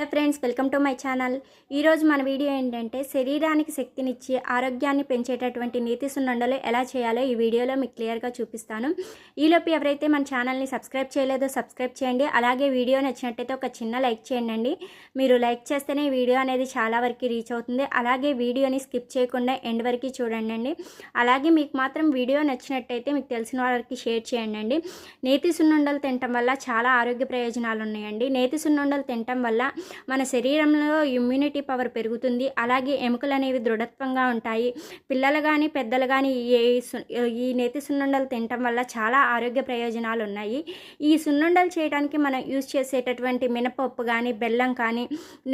Hello friends welcome to my channel ఈరోజు మన video ఏంటంటే శరీరానికి శక్తినిచ్చి ఆరోగ్యాన్ని పెంచేటటువంటి నీతి సున్నుండలు ఎలా చేయాలో ఈ వీడియోలో మీకు క్లియర్గా చూపిస్తాను. ఈలోపు ఎవరైతే మన ఛానల్ని సబ్స్క్రైబ్ చేయలేదో సబ్స్క్రైబ్ చేయండి. అలాగే వీడియో నచ్చినట్టయితే ఒక చిన్న లైక్ చేయండి మీరు లైక్ చేస్తేనే ఈ వీడియో అనేది చాలా వరకు రీచ్ అవుతుంది. అలాగే వీడియోని స్కిప్ చేయకుండా ఎండ్ వరకు చూడండి అలాగే మీకు మాత్రం వీడియో నచ్చినట్టయితే మీకు తెలిసిన వాళ్ళకి షేర్ చేయండి నేతి సున్నుండలు తినటం వల్ల చాలా ఆరోగ్య ప్రయోజనాలు ఉన్నాయండి నేతి సున్నుండలు తినటం వల్ల మన శరీరంలో ఇమ్యూనిటీ పవర్ పెరుగుతుంది. అలాగే ఎముకలు అనేవి దృఢత్వంగా ఉంటాయి. పిల్లలు కానీ పెద్దలు కానీ ఈ ఈ నేతి సున్నుండలు తినటం వల్ల చాలా ఆరోగ్య ప్రయోజనాలు ఉన్నాయి. ఈ సున్నుండలు చేయడానికి మనం యూజ్ చేసేటటువంటి మినపప్పు కానీ బెల్లం కానీ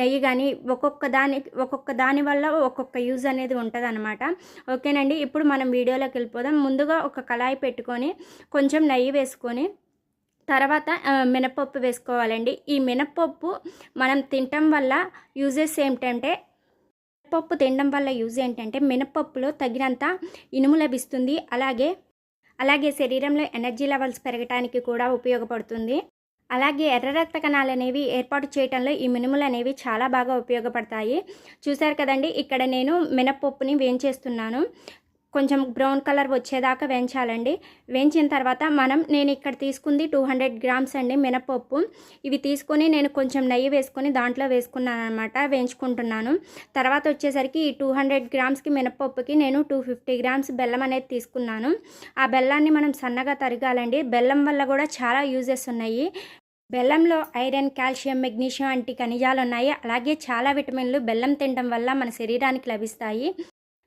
నెయ్యి కానీ ఒక్కొక్క దాని ఒక్కొక్క దాని వల్ల ఒక్కొక్క యూజ్ అనేది ఉంటుంది అనమాట ఓకేనండి? ఇప్పుడు మనం వీడియోలోకి వెళ్ళిపోదాం. ముందుగా ఒక కళాయి పెట్టుకొని కొంచెం నెయ్యి వేసుకొని తర్వాత మినపప్పు వేసుకోవాలండి. ఈ మినపప్పు మనం తినటం వల్ల యూజెస్ ఏమిటంటే మినపప్పు తినడం వల్ల యూజ్ ఏంటంటే మినపప్పులో తగినంత ఇనుము లభిస్తుంది. అలాగే అలాగే శరీరంలో ఎనర్జీ లెవెల్స్ పెరగటానికి కూడా ఉపయోగపడుతుంది. అలాగే ఎర్ర రక్త కణాలు అనేవి ఏర్పాటు చేయడంలో ఈ మినుములు అనేవి చాలా బాగా ఉపయోగపడతాయి. చూశారు కదండి ఇక్కడ నేను మినపప్పుని వేయించేస్తున్నాను. కొంచెం బ్రౌన్ కలర్ వచ్చేదాకా వేయించాలండి. వేయించిన తర్వాత మనం నేను ఇక్కడ తీసుకుంది టూ హండ్రెడ్ గ్రామ్స్ అండి మినపప్పు. ఇవి తీసుకొని నేను కొంచెం నెయ్యి వేసుకొని దాంట్లో వేసుకున్నాను అనమాట వేయించుకుంటున్నాను. తర్వాత వచ్చేసరికి ఈ టూ హండ్రెడ్ గ్రామ్స్కి మినపప్పుకి నేను టూ ఫిఫ్టీ గ్రామ్స్ బెల్లం అనేది తీసుకున్నాను. ఆ బెల్లాన్ని మనం సన్నగా తరగాలండి. బెల్లం వల్ల కూడా చాలా యూజెస్ ఉన్నాయి. బెల్లంలో ఐరన్ కాల్షియం మెగ్నీషియం వంటి ఖనిజాలు ఉన్నాయి అలాగే చాలా విటమిన్లు బెల్లం తినడం వల్ల మన శరీరానికి లభిస్తాయి.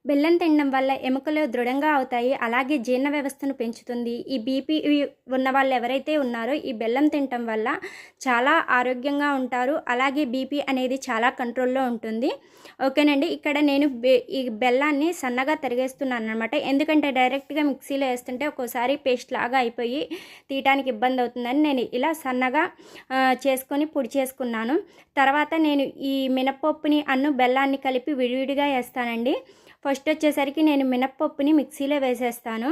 బెల్లం తినడం వల్ల ఎముకలు దృఢంగా అవుతాయి అలాగే జీర్ణ వ్యవస్థను పెంచుతుంది. ఈ బీపీ ఉన్న వాళ్ళు ఎవరైతే ఉన్నారో ఈ బెల్లం తినటం వల్ల చాలా ఆరోగ్యంగా ఉంటారు. అలాగే బీపీ అనేది చాలా కంట్రోల్లో ఉంటుంది. ఓకేనండి ఇక్కడ నేను బె- ఈ బెల్లాన్ని సన్నగా తరిగేస్తున్నాను అనమాట ఎందుకంటే డైరెక్ట్గా మిక్సీలో వేస్తుంటే ఒక్కోసారి పేస్ట్ లాగా అయిపోయి తీయటానికి ఇబ్బంది అవుతుందని నేను ఇలా సన్నగా చేసుకొని పొడి చేసుకున్నాను. తర్వాత నేను ఈ మినపప్పుని అన్ను బెల్లాన్ని కలిపి విడివిడిగా వేస్తానండి. ఫస్ట్ వచ్చేసరికి నేను మినప్పప్పుని మిక్సీలో వేసేస్తాను.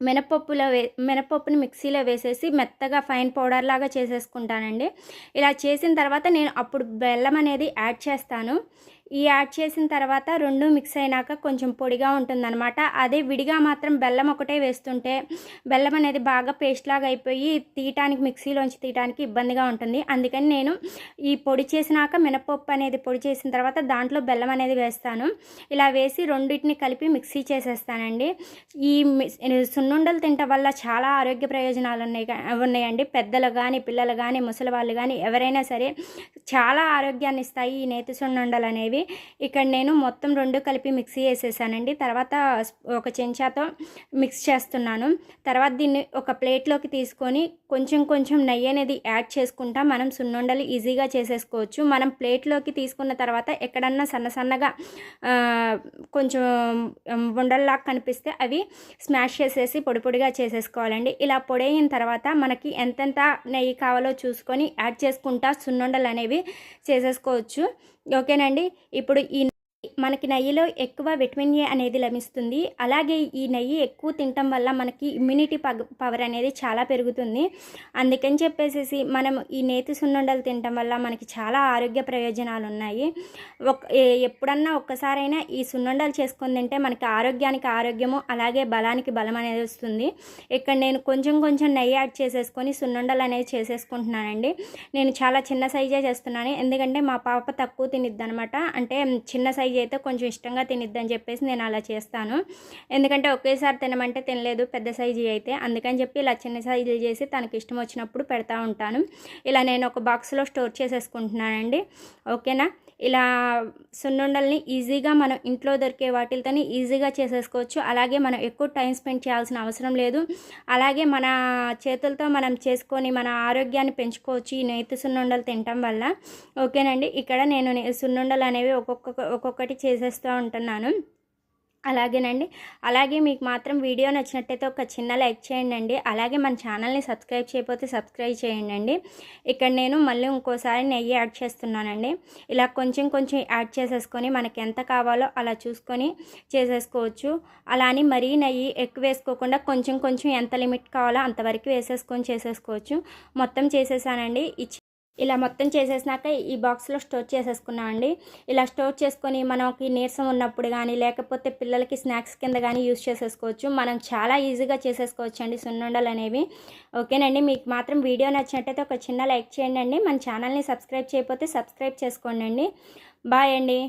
మినపప్పులో వే మినపప్పుని మిక్సీలో వేసేసి మెత్తగా ఫైన్ పౌడర్ లాగా చేసేసుకుంటానండి. ఇలా చేసిన తర్వాత నేను అప్పుడు బెల్లం అనేది యాడ్ చేస్తాను. ఈ యాడ్ చేసిన తర్వాత రెండు మిక్స్ అయినాక కొంచెం పొడిగా ఉంటుందన్నమాట. అదే విడిగా మాత్రం బెల్లం ఒకటే వేస్తుంటే బెల్లం అనేది బాగా పేస్ట్ లాగా అయిపోయి తీయటానికి మిక్సీలోంచి తీయటానికి ఇబ్బందిగా ఉంటుంది. అందుకని నేను ఈ పొడి చేసినాక మినపప్పు అనేది పొడి చేసిన తర్వాత దాంట్లో బెల్లం అనేది వేస్తాను. ఇలా వేసి రెండింటిని కలిపి మిక్సీ చేసేస్తానండి. ఈ సున్నుండలు తినటం వల్ల చాలా ఆరోగ్య ప్రయోజనాలు ఉన్నాయి ఉన్నాయండి. పెద్దలు కానీ పిల్లలు కానీ ముసలి వాళ్ళు కానీ ఎవరైనా సరే చాలా ఆరోగ్యాన్ని ఇస్తాయి ఈ నేతి సున్నుండలు అనేవి. ఇక్కడ నేను మొత్తం రెండు కలిపి మిక్సీ వేసేసానండి. తర్వాత ఒక చెంచాతో మిక్స్ చేస్తున్నాను. తర్వాత దీన్ని ఒక ప్లేట్లోకి తీసుకొని కొంచెం కొంచెం నెయ్యి అనేది యాడ్ చేసుకుంటా మనం సున్నుండలు ఈజీగా చేసేసుకోవచ్చు. మనం ప్లేట్లోకి తీసుకున్న తర్వాత ఎక్కడన్నా సన్న సన్నగా కొంచెం ఉండల్లా ఉండల్లాగా కనిపిస్తే అవి స్మాష్ చేసేసి పొడి పొడిగా చేసేసుకోవాలండి. ఇలా పొడి అయిన తర్వాత మనకి ఎంతెంత నెయ్యి కావాలో చూసుకొని యాడ్ చేసుకుంటా సున్నుండలు అనేవి చేసేసుకోవచ్చు. ఓకేనండి. ఇప్పుడు ఈ మనకి నెయ్యిలో ఎక్కువ విటమిన్ ఏ అనేది లభిస్తుంది. అలాగే ఈ నెయ్యి ఎక్కువ తినటం వల్ల మనకి ఇమ్యూనిటీ పవర్ అనేది చాలా పెరుగుతుంది. అందుకని చెప్పేసి మనం ఈ నేతి సున్నుండలు తినటం వల్ల మనకి చాలా ఆరోగ్య ప్రయోజనాలు ఉన్నాయి. ఒక ఎప్పుడన్నా ఒక్కసారైనా ఈ సున్నుండలు చేసుకొని తింటే మనకి ఆరోగ్యానికి ఆరోగ్యము అలాగే బలానికి బలం అనేది వస్తుంది. ఇక్కడ నేను కొంచెం కొంచెం నెయ్యి యాడ్ చేసేసుకొని సున్నుండలు అనేది చేసేసుకుంటున్నానండి. నేను చాలా చిన్న సైజే చేస్తున్నాను. ఎందుకంటే మా పాప తక్కువ తినిద్ది అనమాట అంటే చిన్న సైజ్ అయితే కొంచెం ఇష్టంగా తినిద్దని అని చెప్పేసి నేను అలా చేస్తాను. ఎందుకంటే ఒకేసారి తినమంటే తినలేదు పెద్ద సైజు అయితే. అందుకని చెప్పి ఇలా చిన్న సైజులు చేసి తనకి ఇష్టం వచ్చినప్పుడు పెడతా ఉంటాను. ఇలా నేను ఒక బాక్స్లో స్టోర్ చేసేసుకుంటున్నానండి. ఓకేనా? ఇలా సున్నుండల్ని ఈజీగా మనం ఇంట్లో దొరికే వాటితోని ఈజీగా చేసేసుకోవచ్చు. అలాగే మనం ఎక్కువ టైం స్పెండ్ చేయాల్సిన అవసరం లేదు. అలాగే మన చేతులతో మనం చేసుకొని మన ఆరోగ్యాన్ని పెంచుకోవచ్చు ఈ నేతి సున్నుండలు తినటం వల్ల. ఓకేనండి? ఇక్కడ నేను సున్నుండలు అనేవి ఒక్కొక్క ఒక్కొక్క ఒక్కొక్కటి చేసేస్తూ ఉంటున్నాను. అలాగేనండి. అలాగే మీకు మాత్రం వీడియో నచ్చినట్టయితే ఒక చిన్న లైక్ చేయండి అలాగే మన ఛానల్ని సబ్స్క్రైబ్ చేయకపోతే సబ్స్క్రైబ్ చేయండి ఇక్కడ నేను మళ్ళీ ఇంకోసారి నెయ్యి యాడ్ చేస్తున్నానండి. ఇలా కొంచెం కొంచెం యాడ్ చేసేసుకొని మనకి ఎంత కావాలో అలా చూసుకొని చేసేసుకోవచ్చు. అలా అని మరీ నెయ్యి ఎక్కువ వేసుకోకుండా కొంచెం కొంచెం ఎంత లిమిట్ కావాలో అంతవరకు వేసేసుకొని చేసేసుకోవచ్చు. మొత్తం చేసేసానండి. ఇలా మొత్తం చేసేసినాక ఈ బాక్స్లో స్టోర్ చేసేసుకున్నామండి. ఇలా స్టోర్ చేసుకొని మనకి నీరసం ఉన్నప్పుడు కానీ లేకపోతే పిల్లలకి స్నాక్స్ కింద కానీ యూస్ చేసేసుకోవచ్చు. మనం చాలా ఈజీగా చేసేసుకోవచ్చు అండి సున్నుండలు అనేవి. ఓకేనండి? మీకు మాత్రం వీడియో నచ్చినట్టయితే ఒక చిన్న లైక్ చేయండి అండి మన ఛానల్ని సబ్స్క్రైబ్ చేయకపోతే సబ్స్క్రైబ్ చేసుకోండి అండి బాయ్ అండి.